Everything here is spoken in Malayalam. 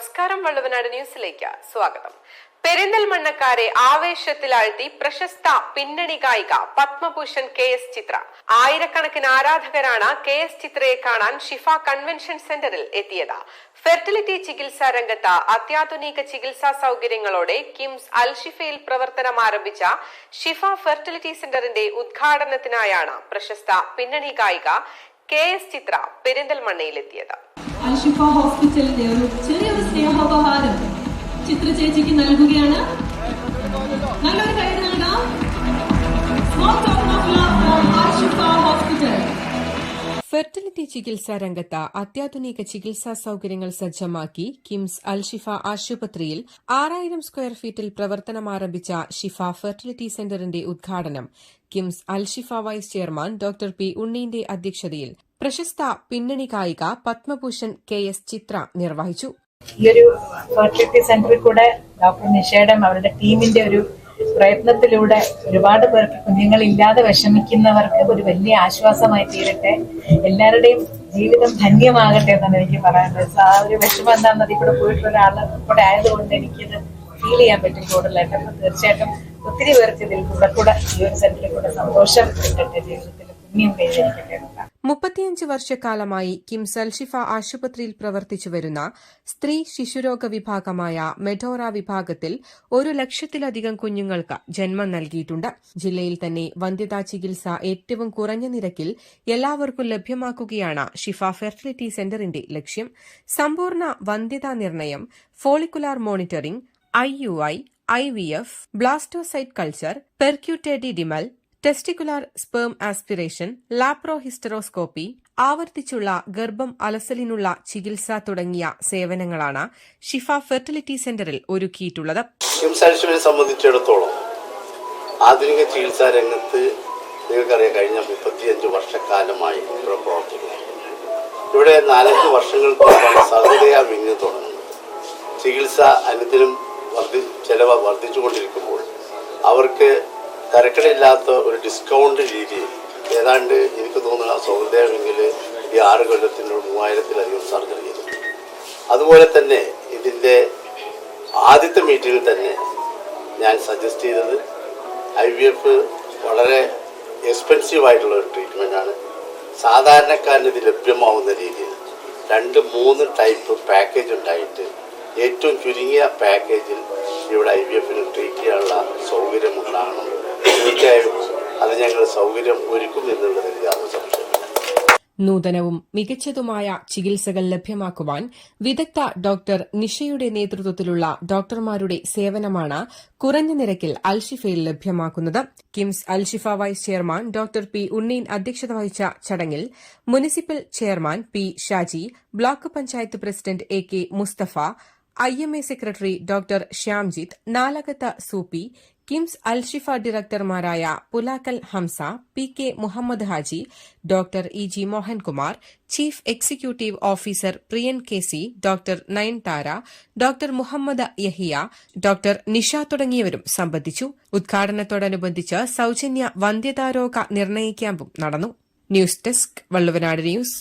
നമസ്കാരം വള്ളുവനാട് ന്യൂസിലേക്ക് സ്വാഗതം. പെരിന്തൽമണ്ണക്കാരെ ആവേശത്തിലാഴ്ത്തി പ്രശസ്ത പിന്നണി ഗായിക പത്മഭൂഷൺ കെ എസ് ചിത്ര. ആയിരക്കണക്കിന് ആരാധകരാണ് കെ എസ് ചിത്രയെ കാണാൻ ഷിഫ കൺവെൻഷൻ സെന്ററിൽ എത്തിയത്. ഫെർട്ടിലിറ്റി ചികിത്സാ രംഗത്ത് അത്യാധുനിക ചികിത്സാ സൗകര്യങ്ങളോടെ കിംസ് അൽഷിഫയിൽ പ്രവർത്തനം ആരംഭിച്ച ഷിഫ ഫെർട്ടിലിറ്റി സെന്ററിന്റെ ഉദ്ഘാടനത്തിനായാണ് പ്രശസ്ത പിന്നണി ഗായിക കെ എസ് ചിത്ര പെരിന്തൽമണ്ണയിലെത്തിയത്. ഹോസ്പിറ്റലിന്റെ ഒരു ചെറിയൊരു സ്നേഹോപഹാരം ചിത്ര ചേച്ചിക്ക് നൽകുകയാണ്. നല്ലൊരു ഫെർട്ടിലിറ്റി ചികിത്സാ രംഗത്ത് അത്യാധുനിക ചികിത്സാ സൌകര്യങ്ങൾ സജ്ജമാക്കി കിംസ് അൽ ഷിഫ ആശുപത്രിയിൽ ആറായിരം സ്ക്വയർ ഫീറ്റിൽ പ്രവർത്തനം ആരംഭിച്ച ഷിഫ ഫെർട്ടിലിറ്റി സെന്ററിന്റെ ഉദ്ഘാടനം KIMS Al Shifa vice chairman doctor P ഉണ്ണീന്റെ അധ്യക്ഷതയിൽ പ്രശസ്ത പിന്നണി ഗായിക പത്മഭൂഷൺ കെ എസ് ചിത്ര നിർവഹിച്ചു. ഈ ഒരു ഫെർട്ടിലിറ്റി സെന്ററിൽ കൂടെ ഡോക്ടർ നിഷയുടെ അവരുടെ ടീമിന്റെ ഒരു പ്രയത്നത്തിലൂടെ ഒരുപാട് പേർക്ക് കുഞ്ഞുങ്ങളില്ലാതെ വിഷമിക്കുന്നവർക്ക് ഒരു വലിയ ആശ്വാസമായി തീരട്ടെ. എല്ലാവരുടെയും ജീവിതം ധന്യമാകട്ടെ എന്നാണ് എനിക്ക് പറയാനുള്ളത്. ആ ഒരു വിഷമം എന്താണെന്ന് അതിൽ പോയിട്ടുള്ള ഒരാൾ കൂടെ ആയതുകൊണ്ട് എനിക്കിത് ഫീൽ ചെയ്യാൻ പറ്റും കൂടുതലായിട്ട്. അപ്പൊ തീർച്ചയായിട്ടും ഒത്തിരി പേർക്ക് ഇതിൽ കൂടെ കൂടെ ഒരു സെന്ററിൽ കൂടെ സന്തോഷം കിട്ടട്ടെ. ജീവിതത്തിൽ പുണ്യം കൈവരിക്കട്ടെ. എന്നതാണ് മുപ്പത്തിയഞ്ച് വർഷക്കാലമായി കിം സൽഷിഫ ആശുപത്രിയിൽ പ്രവർത്തിച്ചു വരുന്ന സ്ത്രീ ശിശുരോഗ വിഭാഗമായ മെഡോറ വിഭാഗത്തിൽ ഒരു ലക്ഷത്തിലധികം കുഞ്ഞുങ്ങൾക്ക് ജന്മം നൽകിയിട്ടുണ്ട്. ജില്ലയിൽ തന്നെ വന്ധ്യതാ ചികിത്സ ഏറ്റവും കുറഞ്ഞ നിരക്കിൽ എല്ലാവർക്കും ലഭ്യമാക്കുകയാണ് ഷിഫ ഫെർട്ടിലിറ്റി സെന്ററിന്റെ ലക്ഷ്യം. സമ്പൂർണ വന്ധ്യതാ നിർണയം follicular monitoring I U I I V F blastocyst culture percutaneous epididymal testicular sperm aspiration laparohysteroscopy ആവർത്തിച്ചുള്ള ഗർഭം അലസലിനുള്ള ചികിത്സ തുടങ്ങിയ സേവനങ്ങളാണ് ഷിഫ ഫെർട്ടിലിറ്റി സെന്ററിൽ ഒരുക്കിയിട്ടുള്ളത്. സംബന്ധിച്ചിടത്തോളം ആധുനിക ചികിത്സാ രംഗത്ത് നിങ്ങൾക്കറിയാം കഴിഞ്ഞ മുപ്പത്തിയഞ്ച് വർഷക്കാലമായി ഇവിടെ ഇവിടെ നാലഞ്ച് വർഷങ്ങൾക്ക് സാധ്യതയാ സഹൃദയ വിങ് തുടങ്ങുന്നത്. ചികിത്സ അനുദിനം വർദ്ധി ചെലവ് വർദ്ധിച്ചുകൊണ്ടിരിക്കുമ്പോൾ അവർക്ക് തരക്കടില്ലാത്ത ഒരു ഡിസ്കൗണ്ട് രീതി. ഏതാണ്ട് എനിക്ക് തോന്നുന്നു ആ വിങ്ങിൽ ഈ ആറ് കൊല്ലത്തിനുള്ള മൂവായിരത്തിലധികം സർജറി ചെയ്തു അതുപോലെ തന്നെ ഇതിന്റെ ആദ്യത്തെ മീറ്റിങ്ങിൽ തന്നെ ഞാൻ സജസ്റ്റ് ചെയ്തത് ഐ വി എഫ് വളരെ എക്സ്പെൻസീവ് ആയിട്ടുള്ള ഒരു ട്രീറ്റ്മെന്റാണ് സാധാരണക്കാരന് ഇത് ലഭ്യമാവുന്ന രീതിയിൽ രണ്ട് മൂന്ന് ടൈപ്പ് പാക്കേജ് ഉണ്ടായിട്ട് ഏറ്റവും ചുരുങ്ങിയ പാക്കേജിൽ ഇവിടെ ഐ വി എഫിന് ട്രീറ്റ് ചെയ്യാനുള്ള സൗകര്യം ഉണ്ടാകണം. തീർച്ചയായും അത് ഞങ്ങൾ സൗകര്യം ഒരുക്കും എന്നുള്ളതിൽ യാതൊരു സംശയമില്ല നൂതനവും മികച്ചതുമായ ചികിത്സകൾ ലഭ്യമാക്കുവാൻ വിദഗ്ധ ഡോക്ടർ നിഷയുടെ നേതൃത്വത്തിലുള്ള ഡോക്ടർമാരുടെ സേവനമാണ് കുറഞ്ഞ നിരക്കിൽ അൽഷിഫയിൽ ലഭ്യമാക്കുന്നത്. KIMS Alshifa vice chairman doctor P Unneen അധ്യക്ഷത വഹിച്ച ചടങ്ങിൽ municipal chairman P Shaji block panchayat president A K Musthafa I M A secretary doctor Shyamjith Nalakath Soopy KIMS Alshifa ഡയറക്ടർമാരായ Pulakkal Hamsa P K Muhammed Haji doctor E G Mohankumar chief executive officer Priyan K C doctor Nayanthara doctor Muhammed Yahiya doctor Nisha തുടങ്ങിയവരും സംബന്ധിച്ചു. ഉദ്ഘാടനത്തോടനുബന്ധിച്ച് സൌജന്യ വന്ധ്യതാരോഗ നിർണയ ക്യാമ്പും നടന്നു. News desk Valluvanad news.